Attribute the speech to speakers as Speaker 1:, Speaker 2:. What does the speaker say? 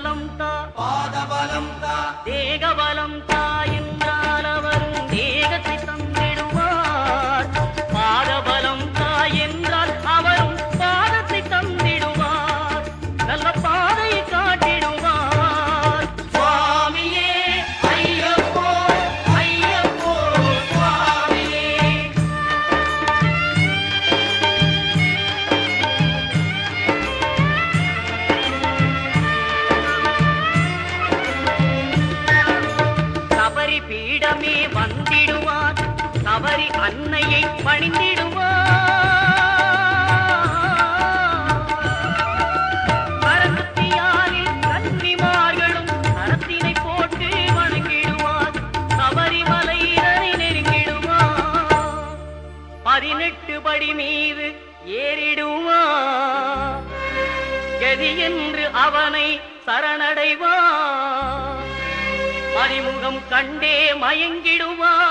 Speaker 1: தேகபலம் தா
Speaker 2: பாதபலம் தா
Speaker 1: தேகபலம் தாயென்றால் அவரும் அன்னையை பணிந்திடுவார் கரத்துத்தியாரில் கன்னிமார்களும் கரத்தினை போட்டு வணங்கிடுவார். சபரிமலையினரை நெருங்கிடுவார். பதினெட்டு படி மீது ஏறிடுவார். கதி என்று அவனை சரணடைவார். அறிமுகம் கண்டே மயங்கிடுவார்.